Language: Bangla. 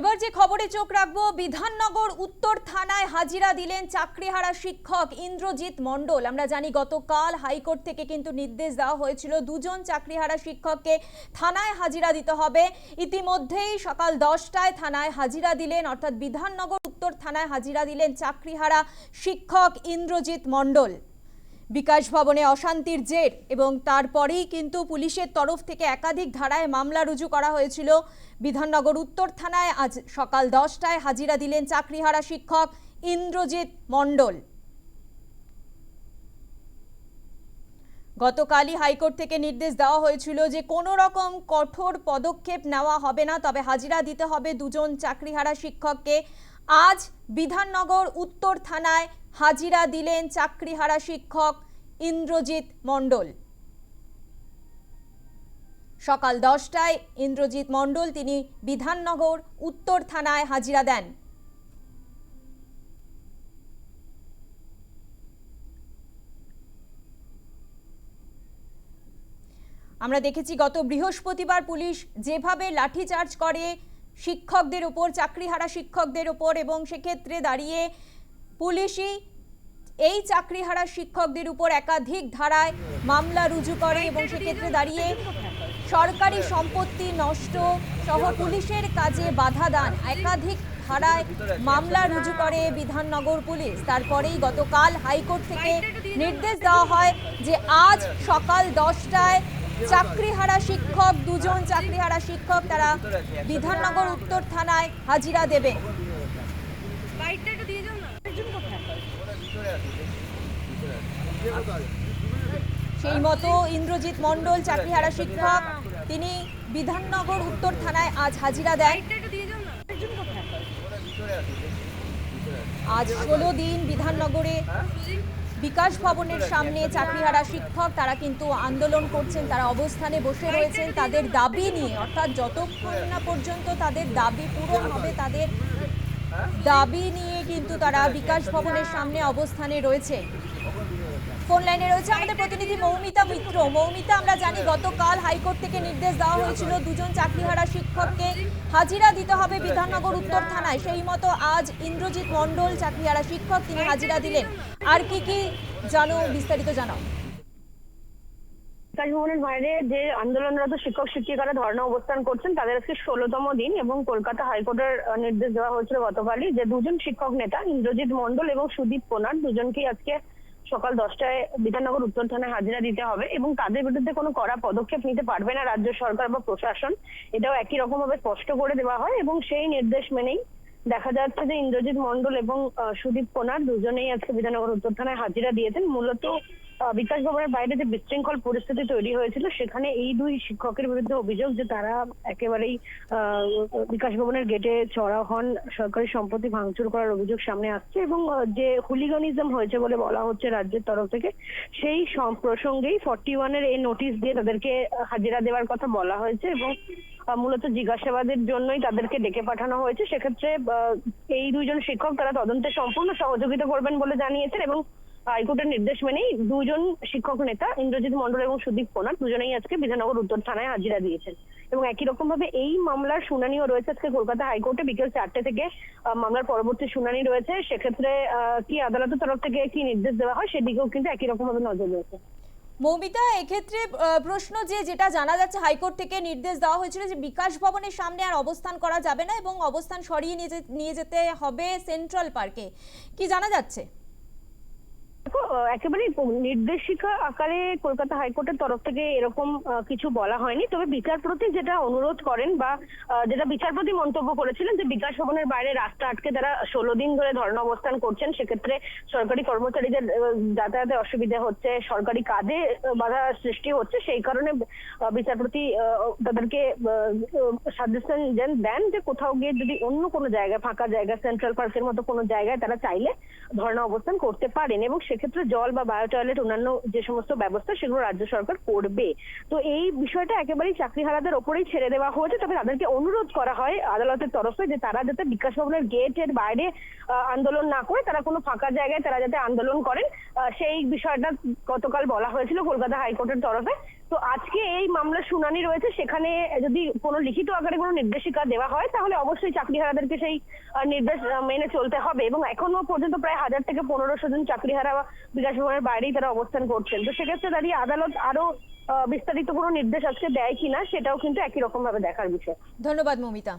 এবার যে খবরে চোখ রাখব, বিধাননগর উত্তর থানায় হাজিরা দিলেন চাকরিহারা শিক্ষক ইন্দ্রজিৎ মণ্ডল। আমরা জানি গতকাল হাইকোর্ট থেকে কিন্তু নির্দেশ দেওয়া হয়েছিল দুজন চাকরিহারা শিক্ষককে থানায় হাজিরা দিতে হবে। ইতিমধ্যেই সকাল দশটায় থানায় হাজিরা দিলেন, অর্থাৎ বিধাননগর উত্তর থানায় হাজিরা দিলেন চাকরিহারা শিক্ষক ইন্দ্রজিৎ মণ্ডল। বিকাশ ভবনে অশান্তির জের এবং তারপরেই কিন্তু পুলিশের তরফ থেকে একাধিক ধারায় মামলা রুজু করা হয়েছিল। বিধাননগর উত্তর থানায় আজ সকাল দশটায় হাজিরা দিলেন চাকরিহারা শিক্ষক ইন্দ্রজিৎ মণ্ডল। গতকালই হাইকোর্ট থেকে নির্দেশ দেওয়া হয়েছিল যে কোনো রকম কঠোর পদক্ষেপ নেওয়া হবে না, তবে হাজিরা দিতে হবে দুজন চাকরিহারা শিক্ষককে। আজ বিধাননগর উত্তর থানায় হাজিরা দিলেন চাকরিহারা শিক্ষক ইন্দ্রজিৎ মণ্ডল। সকাল দশটায় ইন্দ্রজিৎ মণ্ডল তিনি বিধাননগর উত্তর থানায় হাজিরা দেন। আমরা দেখেছি, গত বৃহস্পতিবার পুলিশ যেভাবে লাঠিচার্জ করে শিক্ষকদের উপর, চাকরিহারা শিক্ষকদের উপর এবং সেক্ষেত্রে দাঁড়িয়ে পুলিশই এই চাকরিহারা শিক্ষকদের উপর একাধিক ধারায় মামলা রুজু করে এবং সেক্ষেত্রে দাঁড়িয়ে সরকারি সম্পত্তি নষ্ট সহ পুলিশের কাজে বাধা দান। একাধিক ধারায় মামলা রুজু করে বিধাননগর পুলিশ। তারপরেই গতকাল হাইকোর্ট থেকে নির্দেশ দেওয়া হয় যে আজ সকাল দশটায় চাকরিহারা শিক্ষক দুজন চাকরিহারা শিক্ষক তারা বিধাননগর উত্তর থানায় হাজিরা না। সেই মতো ইন্দ্রজিৎ মণ্ডল চাকরিহারা শিক্ষক তিনি বিধাননগর উত্তর থানায় আজ হাজিরা দেন। আজ ষোলো দিন বিধাননগরে বিকাশ ভবনের সামনে চাকরিহারা শিক্ষক, তারা কিন্তু আন্দোলন করছেন, তারা অবস্থানে বসে রয়েছেন। তাদের দাবি নিয়ে, অর্থাৎ যতক্ষণ না পর্যন্ত তাদের দাবি পূরণ হবে, তাদের দাবি নিয়ে কিন্তু তারা বিকাশ ভবনের সামনে অবস্থানে রয়েছে। ফোন লাইনে রয়েছে আমাদের প্রতিনিধি মৌমিতা মিত্র। মৌমিতা, আমরা জানি গতকাল হাইকোর্ট থেকে নির্দেশ দেওয়া হয়েছিল দুজন চাকরিহারা শিক্ষককে হাজিরা দিতে হবে বিধাননগর উত্তর থানায়। সেই মতো আজ ইন্দ্রজিৎ মণ্ডল, চাকরিহারা শিক্ষক, তিনি হাজিরা দিলেন। আর কি কি জানো, বিস্তারিত জানাও। ভবনের বাইরে যে আন্দোলনরত শিক্ষক শিক্ষিকারা ধর্ণা অবস্থান করছেন, তাদের আজকে ষোলোতম দিন এবং কলকাতা হাইকোর্টের নির্দেশ দেওয়া হয়েছিল গতকালই যে দুজন শিক্ষক নেতা, ইন্দ্রজিৎ মন্ডল এবং সুদীপ পোনার দুজনকেই আজকে সকাল দশটায় বিধাননগর উত্তর থানায় হাজিরা দিতে হবে এবং তাদের বিরুদ্ধে কোনো কড়া পদক্ষেপ নিতে পারবে না রাজ্য সরকার বা প্রশাসন। এটাও একই রকম ভাবে স্পষ্ট করে দেওয়া হয় এবং সেই নির্দেশ মেনেই দেখা যাচ্ছে যে ইন্দ্রজিৎ মন্ডল এবং সুদীপ কোনার দুজনেই আজকে বিধাননগর উত্তর থানায় হাজিরা দিয়েছেন। মূলত বিকাশ ভবনের বাইরে যে বিশৃঙ্খল পরিস্থিতি তৈরি হয়েছিল, সেখানে এই দুই শিক্ষকের বিরুদ্ধে অভিযোগ যে তারা একেবারেই বিকাশ ভবনের গেটে চড়া হন, সরকারি সম্পত্তি ভাঙচুর করার অভিযোগ সামনে আসছে এবং যে হুলিগানিজম হয়েছে বলে বলা হচ্ছে রাজ্যের তরফ থেকে, সেই প্রসঙ্গেই ফর্টি ওয়ানের এই নোটিশ দিয়ে তাদেরকে হাজিরা দেওয়ার কথা বলা হয়েছে এবং মূলত জিজ্ঞাসাবাদের জন্যই তাদেরকে ডেকে পাঠানো হয়েছে। সেক্ষেত্রে এই দুইজন শিক্ষক তারা তদন্তে সম্পূর্ণ সহযোগিতা করবেন বলে জানিয়েছেন এবং হাইকোর্টের নির্দেশ মেনেই দুজন শিক্ষক নেতা, ইন্দ্রজিৎ মন্ডল এবং সুদীপ কোনার, দুজনেই আজকে বিধাননগর উত্তর থানায় হাজিরা দিয়েছেন। এবং একই রকম ভাবে এই মামলার শুনানিও রয়েছে আজকে কলকাতা হাইকোর্টে বিকেল চারটে থেকে। মামলার পরবর্তী শুনানি রয়েছে। সেক্ষেত্রে কি আদালতের তরফ থেকে কি নির্দেশ দেওয়া হয় সেদিকেও কিন্তু একই রকম ভাবে নজর রয়েছে। মৌমিতা, এক্ষেত্রে প্রশ্ন যে, যেটা জানা যাচ্ছে হাইকোর্ট থেকে নির্দেশ দেওয়া হয়েছিল যে, বিকাশ ভবনের সামনে আর অবস্থান করা যাবে না এবং অবস্থান সরিয়ে নিয়ে যেতে হবে সেন্ট্রাল পার্কে। কি জানা যাচ্ছে? একেবারে নির্দেশিকা আকারে কলকাতা হাইকোর্টের তরফ থেকে এরকম কিছু বলা হয়নি। তবে বিচারপতি যেটা অনুরোধ করেন বা যেটা বিচারপতি মন্তব্য করেছিলেন যে বিকাশ ভবনের বাইরে রাস্তা আটকে তারা ষোলো দিন ধরে ধর্ণা অবস্থান করছেন, সেক্ষেত্রে সরকারি কর্মচারীদের যাতায়াতে অসুবিধা হচ্ছে, সরকারি কাজে বাধা সৃষ্টি হচ্ছে। সেই কারণে বিচারপতি তাদেরকে সাজেশন দেন দেন যে কোথাও গিয়ে যদি অন্য কোনো জায়গায়, ফাঁকা জায়গা, সেন্ট্রাল পার্কের মতো কোনো জায়গায় তারা চাইলে ধর্ণা অবস্থান করতে পারেন। এবং সেক্ষেত্রে জল বা বায়ো টয়লেট অন্যান্য যে সমস্ত ব্যবস্থা সেগুলো রাজ্য সরকার করবে। তো এই বিষয়টা একেবারেই চাকরি চাকরিহারাদের ওপরেই ছেড়ে দেওয়া হয়েছে। তবে তাদেরকে অনুরোধ করা হয় আদালতের তরফে যে তারা যাতে বিকাশ ভবনের গেটের বাইরে আন্দোলন না করে, তারা কোনো ফাঁকা জায়গায় তারা যাতে আন্দোলন করেন। সেই বিষয়টা গতকাল বলা হয়েছিল কলকাতা হাইকোর্টের তরফে। তো আজকে এই মামলার শুনানি রয়েছে, সেখানে যদি কোনো লিখিত আকারে কোনো নির্দেশিকা দেওয়া হয়, তাহলে অবশ্যই চাকরিহারাদেরকে সেই নির্দেশ মেনে চলতে হবে এবং এখনও পর্যন্ত প্রায় হাজার থেকে পনেরোশো জন চাকরিহারা বিকাশ ভবনের বাইরেই তারা অবস্থান করছেন। তো সেক্ষেত্রে দাঁড়িয়ে আদালত আরও বিস্তারিত কোনো নির্দেশ আজকে দেয় কিনা, সেটাও কিন্তু একই রকম ভাবে দেখার বিষয়। ধন্যবাদ, মমিতা।